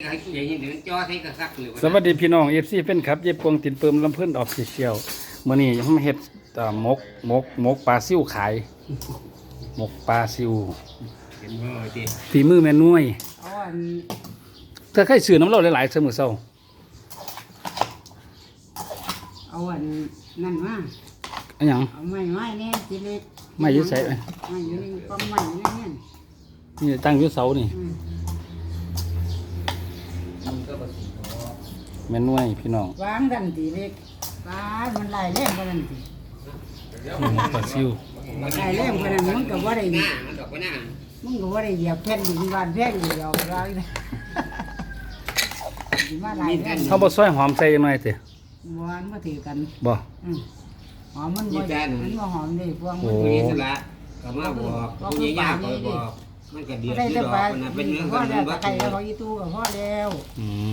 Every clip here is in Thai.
ส่กระซักเลยสวัสดีพี่น้องเอฟซีเป็นครับ เย็บปวงตินเปิมลำเพิ่นออฟฟิเชียลมื้อนี้ผมเฮ็ดอ่าหมกหมกหมกปลาซิวขายหมกปลาซิวเห็นบ่จีฝีมือแม่นุ่ยเอาอันเธอเคยซื้อน้ำเราหลายๆเสมอเช้าเอาอันนั่นมาอันหยังเอาไม้ไม้เนี่ยทีเล็กไม้อยู่ไสเอ้ยไม้อยู่ในกองไม้อยู่ในเนี่ยนี่ตั้งอยู่เสานี่ อืมแม่นุ่ยพี่น้องวางดันทีเล็กปลามันไหลายแรงกว่านั้นทีหมกปลาซิวไหลายแรงกว่านั้นมันก็ว่าได้หน้ามันดอกก็หน้ามันก็ว่าได้เหยียบแผ่นดินบ้านแผ่นอยู่เอาไปร้อยเลยสิมาหลายแรงเฮาบ่ซอยหอมใส่จังหน่อยติหวานมาถือกันบ่อืมหอมมันบ่มันบ่หอมเลยพวงโอ้มันมีสละก็มาบอกผู้ใหญ่ยากก็บอก มันก็เดียวได้ที่แต่ดอกปลามันนะเป็นเรื่องพ่อกันแล้วว่าตะไคร้แล้วเขาอีตู้กับพ่อแล้วอืม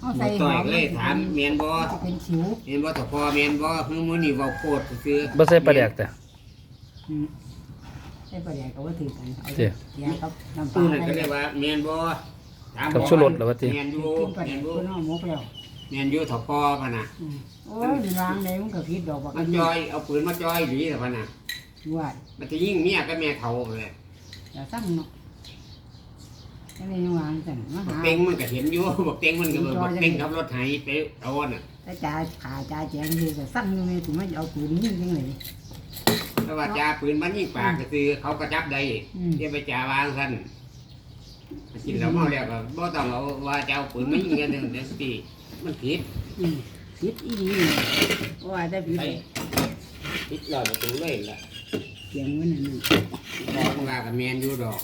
เอาใส่ใส่หต่ออยมก็เลยถามเมียนบ่จะเป็นสิวเมียนบ่ถ้าพอเมียนบ่คือมื้อนี้เว้าโคตรซื่อบ่ใส่ปลาแดกแต่ อืมใส่ปลาแดกก็ว่าถือกันเอาเจ้เกียกับน้ำปปืลานนั่นก็เรียกว่าเมียนบ่ถามกับชูรสเหรอวะติ เมียนอยู่กินปลาแดเมียกนอยู่เพิ่นเอาหมกแล้วเมียนอยู่ถ้าพอพะน่ะ อืมโอ้ยล้างเลยมันก็ผิดดอกบักมาจอยเอาปืนมาจอยดีแต่พะน่ะ ว่ามันจะยิงเมียกับแม่เฒ่าเลย อย่าสั่งเนาะอันนี้วางสั่งมาหาเต็งมันก็เห็นอยู่บอกเต็งมันก็บอกเต็งขับรถไถไปเอาน่ะแต่จ่าขาจ่าแจงคือจะสั่งอยู่นี่ถึงไม่เอาปืนยิงจังเลยแต่ว่าจ่าปืนมันยิงปากก็คือเขาก็จับได้อืมเดี๋ยวไปจ่าวางซั่นกินแล้วเมาแล้วก็บ่ต้องเอาว่าจะเอาปืนมายิงกันเดี๋ยวสิมันผิดอืมผิดอีนี่ว่าแต่ผิดไปผิดหลอดประตูเลยล่ะเสียงมันนั่นน่ะบอกว่ากับแมนอยู่ดอก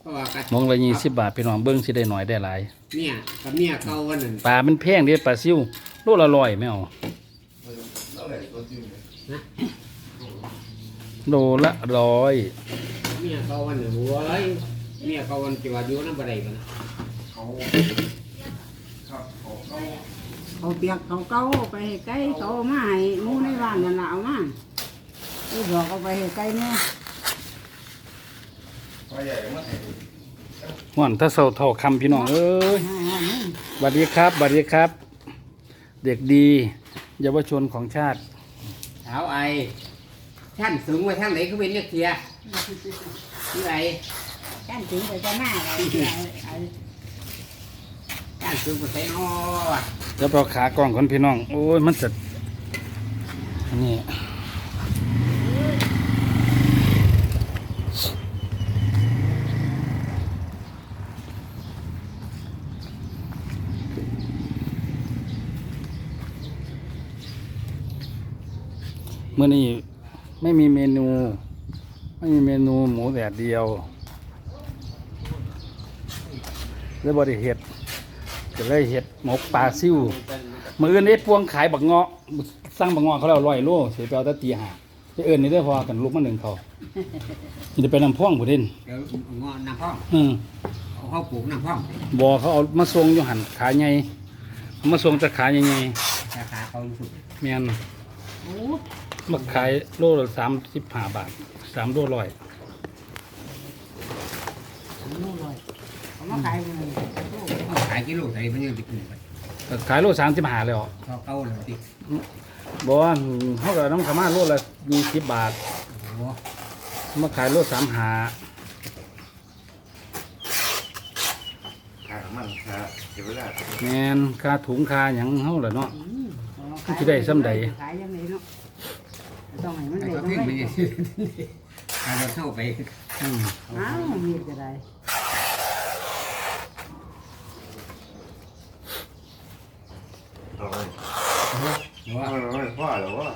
เพราะว่ากับมองละ20บาทพี่น้องเบิ่งสิได้หน่อยได้หลายเมียกับเมียเก่าวันนั้นปลามันแพงเด้ปลาซิวโลละร้อยไม่เอาโลละร้อยเมียเก่าวันนั้นหัวเลยเมียเก่าวันจิว่าอยู่นำบ่ได้กันนะเขาเปียกเขาเก้าไปให้ไก่เขาเอามาให้หมูในบ้านนั่นล่ะเอามาไอ้บอกเอาไปให้ไก่แม่ม่วนถ้าเศร้าเท่าคำพี่น้องเอ้ยให้ให้ให้บัดดีครับบัดดีครับ เด็กดี เยาวชนของชาติเท้าไอท่านสูงไว้ทางไหนก็เป็นเรียกเทียนี่ไอจ้านถึงไปจะหน้าเราไอ้ท่านสูงไปใส่นอเดี๋ยวเราขากล้องคนพี่น้อง โอ้ยมันจะอัน มื่อนี้ไม่มีเมนู ไม่มีเมนูหมูแดดเดียวแล้วบริเห็ดจะเลยเห็ดหมกปลาซิวมืออื่นนี้พวงขายบักเงาะสร้างบักเงาะเขาแล้วร้อยโลเสียไปเอาแตะตีหาไปเอิญนี่ได้อพอกันลูกมาหนึ่งเขานี่จะไปนำพ่วงผู้เด่นเดี๋ยวงอน้ำพ่องอืมเอาเขาปลูกน้ำพ่องบอเขาเอามาส่งอยู่หันขายใหญ่เอามาส่งจะขายใหญ่ราคาเขาสุดๆเมียน โอ้มาขายโลละสามสิบห้าบาทสามโลร้อยโหเลยเขามาขายกันเลยเขาขายกิโลใส่มันยังไปกินไปก็ขายโลสามสิบห้าเลยอ๋อเขาเก่าเลยติบอกว่าเขากับน้ำขาวมาโลละยี่สิบบาทโอ้โหมาขายโลสามหาขามันขาเดี๋ยวเวลาแมนค่าถุงค่าหยังเขาแหละเนาะ อืมสิได้ส่ำใด ขายยังไงเนาะ ต้องให้มันไอ้ได้ก็ต้องขึ้นไปได้ยังการเราเข้าไปอืมอ้าวมีจะได้เอาเลยว่าเอาเลยพ่อเหรอวะ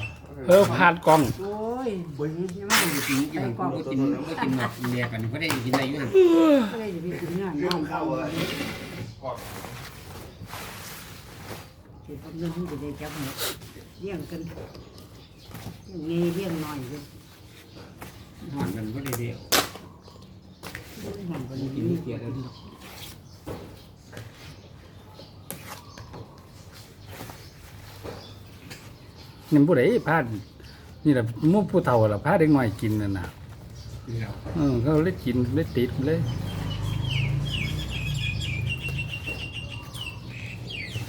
เออพาดกล้องโอ้ยบึ้งใช่ไหมกินกินก็กินก็กินหมดเรียกันก็ได้กินได้อยู่นะก็เลยจะไปกินงานน้ำเข้าเลยเดี๋ยวผมจะพูดจะได้จับหมดเลี้ยงกัน เลี้ยงเงี้ยเลี้ยงหน่อยเลยหอนกันก็ได้เดียวหอนกันกินนี่เกียร์แล้วนี่ผู้ใดพาดนี่แหละหมู่ผู้เฒ่าล่ะพาเด็กน้อยกินนั่นน่ะนี่เราเออเขาเลยกินเลยติดเลย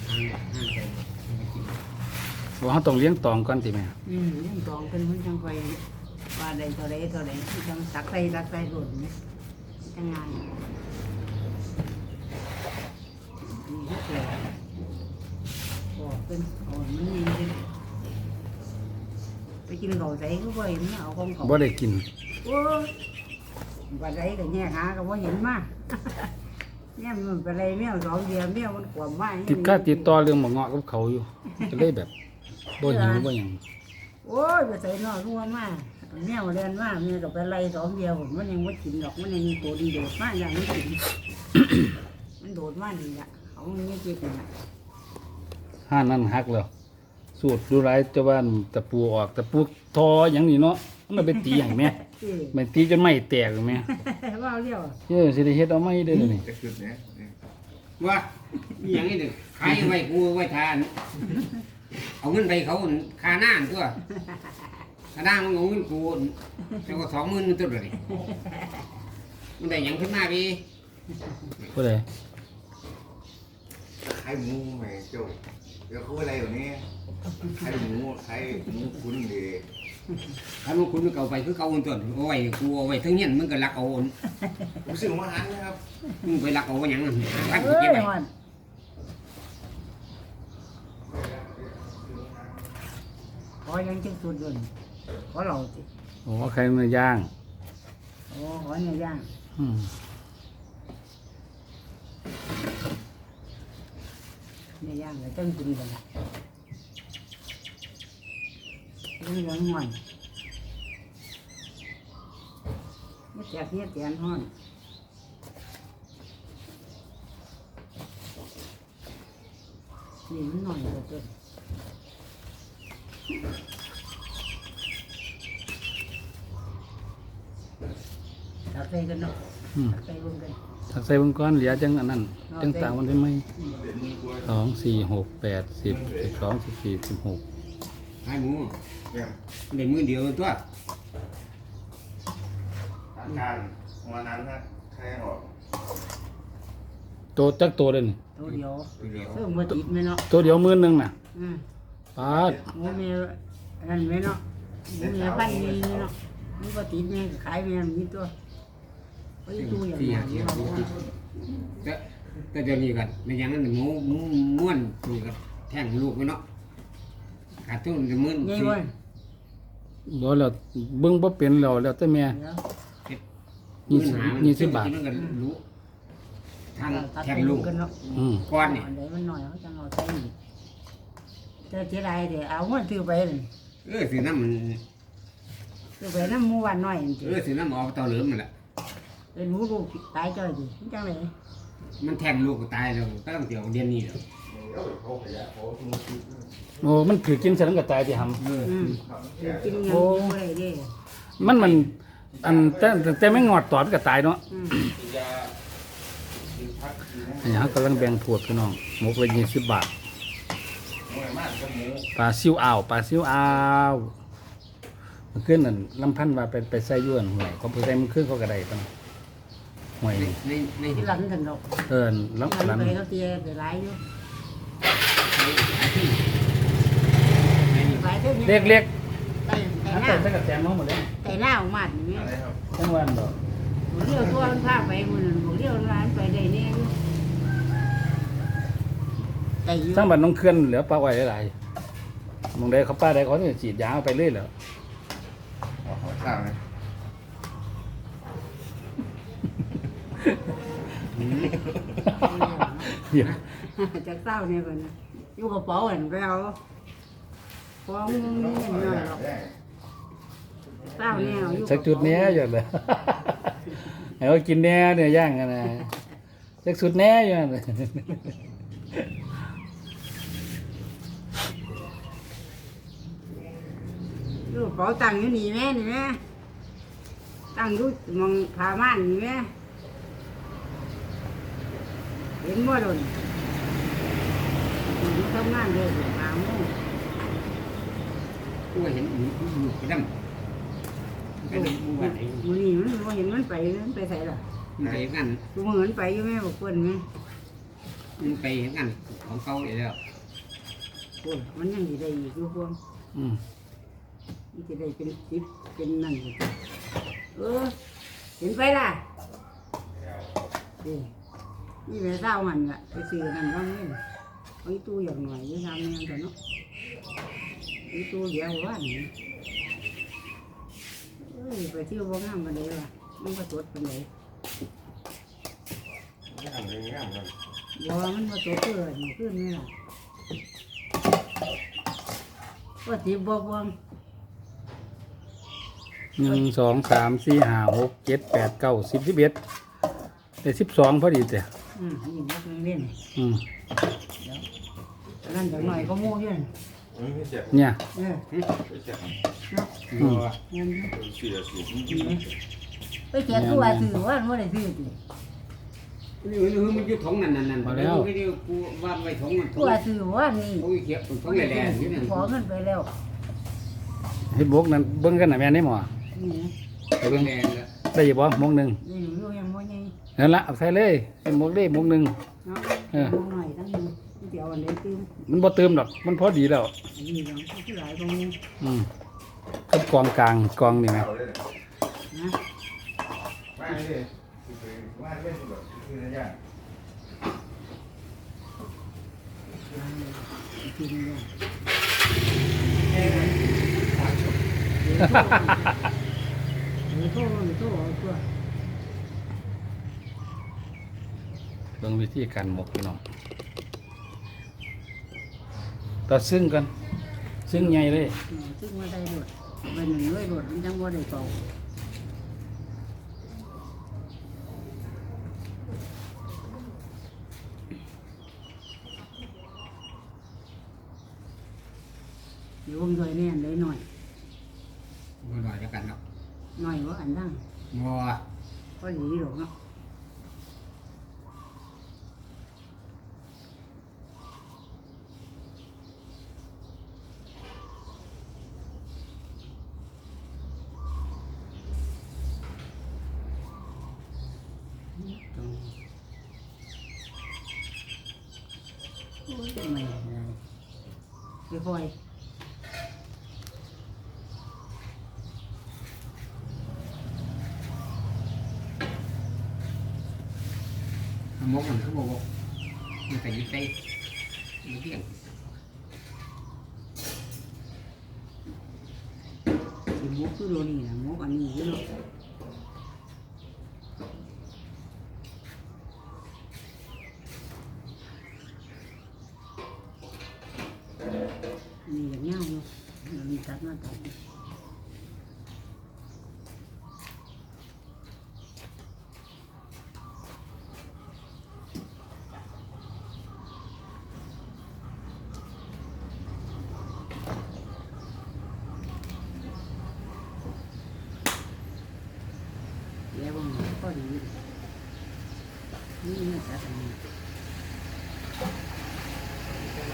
ห้ามใจไม่กิน บ่เฮาต้องเลี้ยงตองก่อนติแม่อืมยังตองเป็นมันจังไปว่าใดเท่าใดเท่าใดจังตักใส่ตักใส่หล่นไหมจังงานนี่ก็แก่บอกเป็นอ่อนมันนี่เลยไปกินเขาใส่ก็บ่เห็นเอาของเขาบ่ได้กินโอ้ยปลาไหลก็แง่หาก็บ่เห็นมาเนี่ยมันปลาไหลแมวสองเดียวแมวมันขวมมาติดกาติดต่อเรื่องบ่เงาะกับเขาอยู่ก็เลยแบบ บ่หิวบ่หยังโอ้ยไปใส่นอกรัวมาแมวเรียนมาแม่ก็ไปไล่สองเดียวผมมันยังไม่กินดอกมันยังมีตัวดีโดดมาอย่างนี้กินมันโดดมานี่ละเขามันไม่กินน่ะห้านั้นหักแล้วสูตรดูหลายจะว่าตะปูออกตะปูทอหยังนี่เนาะมันไปตีให้แม่เอ้ยมันตีจนไม่แตกแม่ว่าเรียวเออสิได้เฮ็ดเอาไม่ได้อเลยวนี่จะขึ้นเนี่ยนี่ว่าอหย่างนี้เด็กขายไว้กูไว้ทาน เอาเงินไปเขาคาหน้าตัวคาหน้ามันเอาเงินกูแล้วก็สองหมื่นตัวเลยมันได้หยังขึ้นมาพี่ผู้ใดใครหมูแม่เจ้าเดี๋ยวเขาอะไรอยู่นี่ใครหมูใครหมูคุณดีถ้ามันคุณเอาไปคือเขาตัวเอาไว้กูเอาไว้ทั้งเงี้ยมึงก็รักเอาผมซื้อมาหันนะครับมึงไปรักเอาไว้หยังรักเอ้เก็บยไว้มัน ขอยังจิ้งสุดยนขอเราสิโอ้ใครมือย่าง โอ้ขอเนี่ยย่างอืมเนี่ยย่างเลยต้องกินกันละเรื่องเหลืองหอนไม่แตกเนี่ยแตนห้อนนี่มันหน่อยกว่าต้น ตักใส่กันเนาะอืมตักใส่รวมกันถ้าใส่เบิ่งก่อนเหลือจังอันนั้นจังต่างมันได้ไหมอืมสองสี่หกแปดสิบสิบสองสิบสี่สิบหกขายหมูเนี่ยได้มือเดียวตัวอาการวันนั้นนะใครออกตัวจักตัวเลยนี่ตัวเดียวตัวเดียวเพิ่มมาติดไหมเนาะตัวเดียวหมื่นหนึงน่ะ อืม ปาดหมูเมียอันไหมเนาะหมูเมียพันมีเนาะมันก็ติดแม่ก็ขายแม่มีตัวไอ้ตัวอย่างที่นี้หาเทียบแต่แต่เดี๋ยวนี้กันในอย่างนั้นหมูหมูม้วนนี่ก็แท่งลูกไว้เนาะขาดทุนจะมื่นไงเว้ยบ่แล้วเบิ่งบ่เป็นแล้วแล้วแต่แม่ เดี๋ยวยี่สิบยี่สิบบาท มันก็รู้ทางตัดแท่ไปงลูลูกกกันเนาะอืมก้อนเนี่ยอันไหนมันหน่อยเขาจะเอาใส่อีก แต่เสียดายเดี๋ยวเอาเงินซื้อไปเลยเออสีน้ำมันซื้อไปน้ำหมูหวันหน่อยจริงเออสีน้ำออกต่อเหลือมันแหละๆเป็นหมูลูกตายจ้อยดิมันจังเลยมันแท่งลูกก็ตายแล้วก็ต้องเดี๋ยวเดือนนี้แล้วเขาขยะเขาทุกทีโอ้มันถือกินเสร็จแล้วก็ตายที่หำ เอออืมครับกินยังกินอะไรเด้มันมันอันแต่แต่ไม่งอดตอดมันก็ตายเนาะอืมยากินพักกินนะอันนี้เขากำลังแบ่งถั่วพี่น้องหมกละยี่สิบบาท หมูมากกับหมู ปลาซิวอ่าวปลาซิวอ่าวมันขึ้นนั่นลำพันธ์ว่าไปไปใส่ย้วนห่วยเขาไปใส่มันขึ้นเขากระไดตั้งห่วยในนี่ในในที่หลังถึงดอกเอินหลังลำลำไปเขาเตียไปหลายอยู่หลายเท่านี้เล็กเล็กไต่ไต่ถ้าหน้าเติมใส่กับแจมน้องหมดเลยไต่หน้าออกมาดนี่อะไรครับทั้งวันดอกผมเลี้ยวตัวมันพาไปมือนึงผมเลี้ยวร้านไปได้แน่อยู่ไต่อยู่ ทั้งบันน้องเคลื่อนเหลือปลาไว้หลายๆ มองได้เขาป้าได้เขาจะฉีดยาเอาไปเรื่อยแล้วอ๋อข้าวไหมเดี๋ยวจากเศร้าเนี่ยก่อนนะอยู่กระเป๋าเห็นไปเอาฟ้องนี่หน่อยหรอกเศร้าเนี่ยอยู่สักจุดเนี้ยอย่างเลยให้เขากินแหน่เนี่ยย่างกันนะสักสุดแหน่อย่างเลย อยู่กระเป๋าตังค์อยู่นี่แม่นี่แม่ตั้งอยู่มองพาม่านนี่แม่เห็นบ่โดนอยู่ทำงานเลยหาโมงกูเห็นลูกไปดำไปดำบ้านไหนมือนี้มันบ่เห็นมันไปมันไปใส่ล่ะมันไปกันกูมือมันไปอยู่แม่บอกเพิ่นแม่มันไปเห็นกันของเขาอยู่แล้วเคนมันยังสิได้อีกอยู่พวงอืม มันสิได้เป็นสิบเป็นนั่นอยู่เออเห็นไปล่ะนี่นี่แม่เศร้ามันล่ะไปซื้อนั่นก็นี่ไอ้ตู้อย่างหน่อยยี่ทำยังแต่เนาะไอ้ตู้เดียวว่านี่เอ้ยไปเที่ยวบ่งามกันเลยว่ะมันก็สดกันเลยไม่ทำเลยไม่ทำเลยบ่มันมาตัวเกิดนี่ขึ้นนี่ล่ะว่าสิบ่บ่ หนึ่งสองสามสี่ห้าหกเจ็ดแปดเก้าสิบสิบเอ็ดแต่สิบสองพอดีแต่อืมนี่บ่เคยเล่นอืมอันนั่นจักหน่อยก็โม่อยู่นั่นไม่เจ็บเนี่ยเออไม่เจ็บอืมงั้นเสียสูงไปแจกตัวซื้อว่าบ่ได้ซื้อตินี่มันมันอยู่ท้องนั่นนั่นนั่นไม่ได้กูว่าไว้ท้องมันท้ตัองวซื้อว่านี่ท้องเขียวท้องแหล่ๆนี่นั่นขอมันไปแล้วให้บกนั้นเบิ้งกันหน่ะแม่นี่หมอ นี่ไปเบิ้งแดงแล้วได้อยี่บ่มงหนึ่งนี่อยู่ยังบ่ใหญ่นั่นละเอาใส่เลยเป็นมกได้มกหนึ่ง เนาะเออ บ่หน่อยทั้งนี้เดี๋ยวอันใดตื้มมันบ่เติมดอกมันพอดีแล้ว อันนี้ยังผู้หลายบ่มีอืมกับกองกลางกองนี่ไหมเอาเลยนะมาเลยมาเล่นแบบคือระยะกินเนี่ย ทรเดี๋ยวโทรเอตัวเบิ่งวิธีการหมกพี่น้องตัดซึ่งกัน ซึ่งใหญ่เลย ซึ่งว่าได้หมดไปหนึ่งด้วยรถมันจังว่าได้เก่าเดี๋ยวผมด้วยแน่เลยหน่อย มันหน่อยจะกันเนาะ หน่อยว่าอันดั งมัวก็ดีหรอกเนาะ โอ้ยไม่ได้ไปคอย มกมันเขาบอกมันแต่ยึดใจมันเที่ยง สิมุกคือโดนี่นะมุกอันนี้อยู่เนาะนี่อย่างเงี้ยอยู่มันมีตัดมาตัดอยู่แล้วมันก็ดีนี่มันตัดอันนี้ เ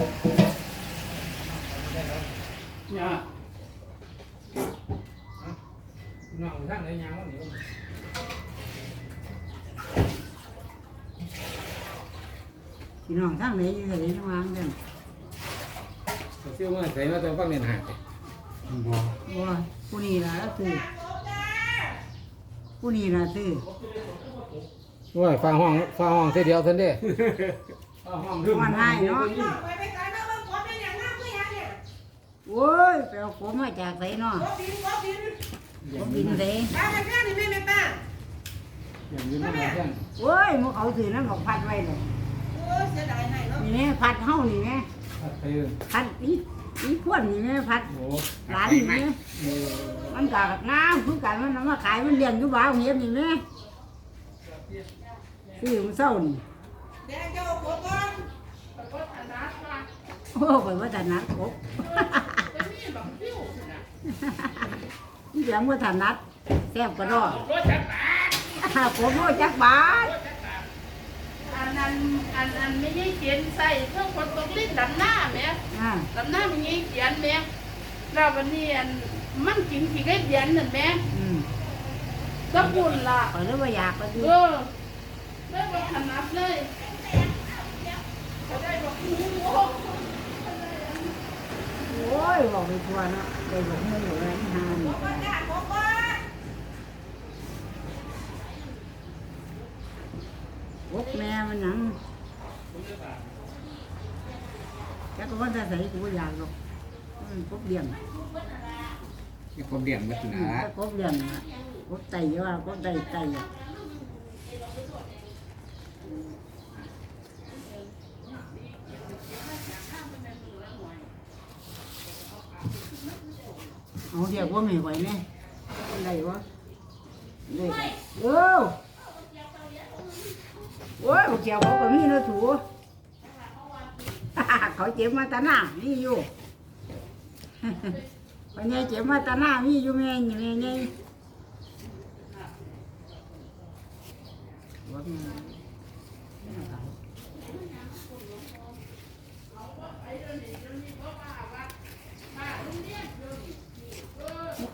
นี่ยน้องท่านไหนยังวะนี่พี่น้องทางไหนอยู่ไหนทางวางเด้อเชื่อว่าใส่ มาตัวฟังเรียนหาดบ่ว่าผู้นี้ล่ะซื้อผู้นี้ล่ะซื้อว่าฟังห้องฟังห้องเสียเดียวเท่านั้นเด้ห้องมันให้เนาะไปไปขายมาเบิ่งของเป็นอย่างนั้นคือหยังเนี่ยโอ้ยไปเอาผมมาจากไสเนาะบ่บินบ่บินผมบินไสตาแม่นี่แม่แม่ป้าอย่างนี้มาเพื่อนโอ้ยมึงเอาถือน้ำบอกพัดไว้เลยโอ้เสียดายให้เนาะนี่แม่พัดเฮานี่แม่ไปเอิ้นพัดอีอีขวนนี่แม่พัดโอ้หลานนี่แม่มันกะน้ำคือกันมันเอามาขายมันเลี้ยงอยู่บ้านเฮียนี่แม่ซื้อมันเศร้านี่แดงเจ้า โคก่อนโอ้ไปว่าถนัดครบนี่เสียงว่าถนัดแซ่บกระดอกผมโลจักบาทอันนั้นอันอันไม่ใช่เขียนใส่เครื่องคนตกลิ้นดำหน้าแหม่อ่าดำหน้าไม่ใช่เขียนแหม่แล้ววันนี้อันมันกินขี้ไก่เดียนนั่นแหม่อืมตะปุ่นล่ะขอเลยว่าอยากก็ดูเออได้บ่ถนัดเลยก็ได้บอกโอ้โห บอกไปทัวร์เนาะได้บอกเงินอยู่แล้วที่ห้านี่ก้อนจ้าโกโก้วกแม่มันหนังจักรวาลจะใส่กูบ่อยากหรอกมันกบเลี้ยงที่ผมเรียนมาถึงอืมนะถ้ากบเลี้ยงอะกบไตว่า กบไตไตอะ เอาเดียวว่าไม่ไหวแน่อะไรวะได้เออโอ้ยบอกเจ้าเขาก็มีนะถูเขาเจ็บมาตาหน้ามีอยู่วันนี้เจ็บมาตาหน้ามีอยู่แม่นี่แม่นี่ว่าแม่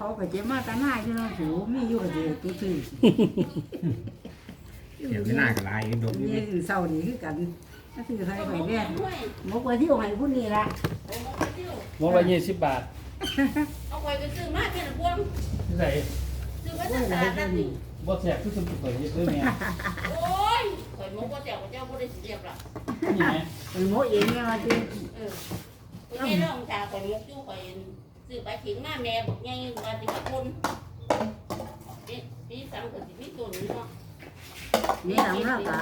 เขาไปเจ็บมาตาหน้าอยู่เนาะถูมีอยู่กับเด็กตุ้ซื่อเดี๋ยวไม่น่ากระไรดมนี่คือเศร้านี่คือกันก็คือใครไปแน่มกว่าที่ของไอ้ผู้นี้ละมองละยี่สิบบาทเอาไปก็ซื้อมาเป็นพวงใส่ซื้อมาจากตลาดนั่นนี่บ่แสบคือสมุนไพรเยอะด้วยแม่โอ้ยข่อยมกว่าเจ้าเจ้าบ่ได้เสียบล่ะนี่ไงเป็นโมเองเนี่ยมาที่เออไม่ใช่เรื่องชาข่อยมกอยู่ข่อย ซื้อไปถึงมาแม่บอกไงว่าสิกับคนปีปีสังก็สิมีตัวนี้เนาะนี่หลังเล่ากะ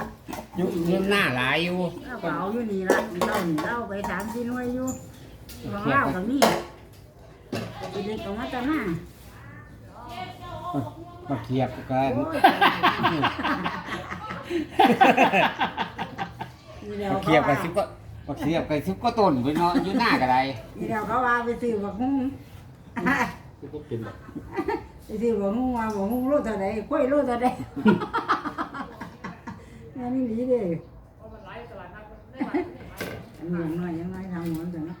ยุคเรื่องหน้าหลายอยู่เล่าเปล่าอยู่นี่ละเล่าเล่าไปสามสี่หน่วยอยู่หลังเล่ากับนี่เป็นเด็กของมาตาหน้ามาเทียบกันโอ้ยนี่เดียวมาเขาเทียบกันว่าสิ บักเทียบกันสิบก็ต้นไปเนาะอยู่หน้ากระไรนี่เดี๋ยวเขาว่าไปซื้อบักฮุ้งคือบ่เป็นแบบไปซื้อบักฮุ้งว่าบักฮุ้งโลเท่าไหร่กล้วยโลเท่าไหร่งานนี้หนีเด้อันนี้ยังน้อยยังน้อยทำหัวจังนะ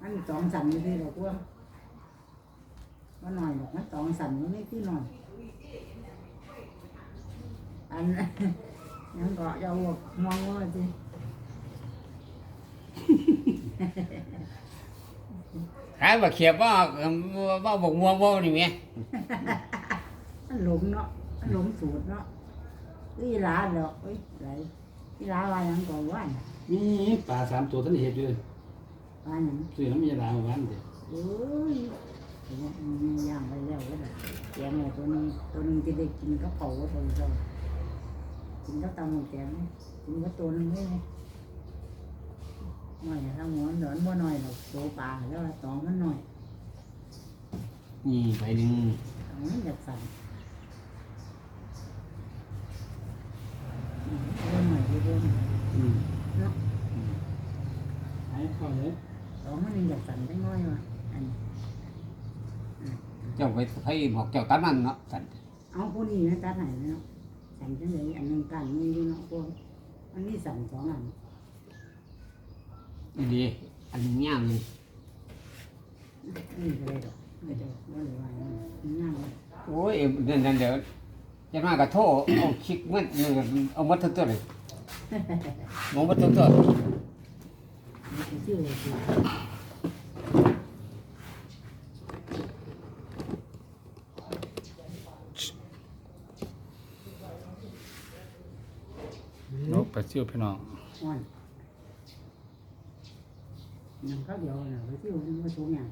อันสองสันนี่ที่เรากลัวว่าหน่อยหรอกมันสองสันมันไม่ที่หน่อยอันยังก็จะเอามองว่าสิ ขายมาเขียบว่าว่าบกม่วงว่านี่ไหมมันหลงเนาะมันหลงสูตรเนาะอีหลาเนาะเอ้ยไหลอีหลาว่าหยังก่อนว่าน่ะมีปลาสามตัวท่านเห็ดอยู่ว่าหยังซื้อน้ำยาดามาวันเดียวเอ้ยเดี๋ยวมันย่างไปแล้วก็ได้แกงเลยตัวนึงตัวนึงจะได้กินก็เผาก็ตัวเจ้ากินก็ตำหมูแกงกินก็ตัวนึงได้ไหม หน่อยถ้าหมูหนอนบ่หน่อยหรอกตัวปลาแล้วตองมันหน่อยนี่ไปหนึ่งตองมันจะสั่นเรื่องใหม่เรื่องใหม่อืมเนาะให้เข้าเลยตองมันจะสั่นได้ง่อยว่ะอันเจ้าไปให้บอกเจ้าตัดมันเนาะสันเอาผู้นี้นะตัดไหนเนาะสั่นจังเลยอันหนึงกันนี่ด้วยเนาะพวกอันนี้สั่นสองอัน นี่ดีอันนี้ย่างเลยนี่ก็เลยดอกไม่ได้ว่าเลยว่าอย่างนั้นย่างเลยโอ้ยเดี๋ยวเดี๋ยวจะมากระโทษเอาคิกมันเอามัดทั้งตัวเลยมองมัดทั้งตัวมันจะชื่ออะไรสินกไปเชี่ยวพี่น้อง อ่อน นั่นเขาเดียวนะไปชื่อมันมาสูงอย่าง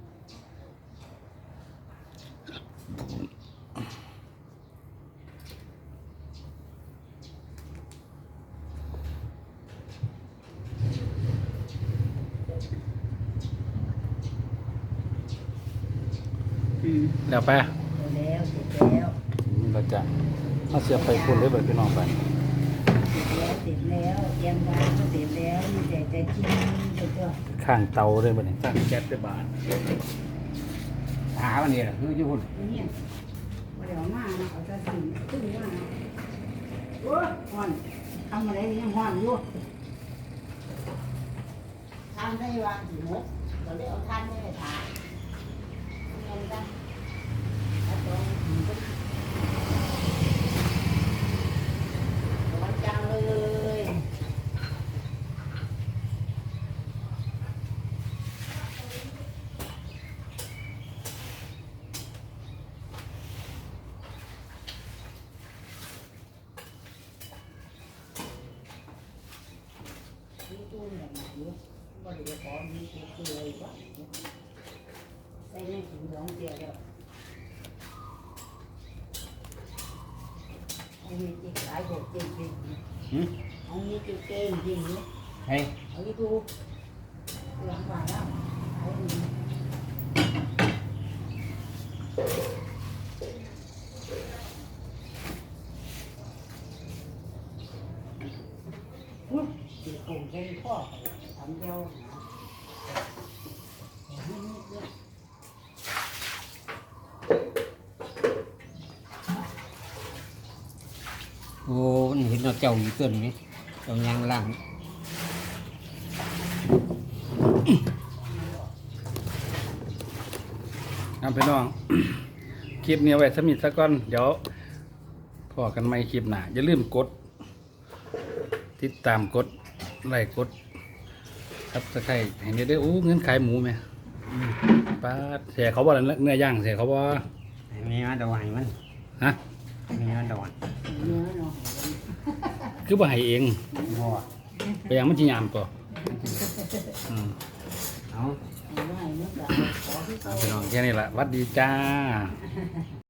อืมแล้วไปแล้วเสร็จแล้วนี่เราจะเอาเสียบไปคุณเลยเบิดพี่น้องไป เสร็จแล้วเสร็จแล้วเตรียมวางก็เสร็จแล้วมีแต่จะกินเสร็จแล้ว ข้างเตาเลยบัดนี้ข้างแก๊สได้บาทหาวันนี้แหละคือญี่ปุ่นเนี่ยว่าเดี๋ยวมานะเอาจะสิ่งตึ้งว่านะโอ้ยห่อนทำอะไรยังห่อนอยู่ทำได้วางสีมกเราได้เอาท่านได้ไปทานเงินกันแล้วตรงนี้ก็ร้อนจังเลย ตู้แบบนี้อยู่ บ่ได้ขอมีตัวคืออะไรวะใส่ในถุงสองเดียวแล้วเอามีจิกหลายบอกจริงจริง หืม เอามีจิกเก่งจริงเนี่ย เฮ้ย เอาไปดูหลังบ้านแล้วเอาดีอุ๊ยสิคงเป็นพ่อทำเดียวนะให้นิดเดียว โอ้มัน เห็นเราเจ้าอยู่ตัวนี้เจ้ายังล่างครับพี่น้อง คลิปนี้เอาไว้สมิธซะก่อน เดี๋ยวพอกันใหม่คลิปหน้าอย่าลืมกด ติดตามกด ไลค์กด ครับสไครต์ให้ได้ได้ออู้เงินขายหมูไหมป้าดเสียเขาบ่ล่ะเนื้อย่างเสียเขาบ่มีมาดอกให้มัน ฮะมีมาดอกเนื้อเนาะ คือบ่ให้เองบ่ไปยังมันสิยามก่อืมเอาเอาไว้เนื้อแบบขอที่เขาพี่น้องแค่นี้ละวัดดีจ้า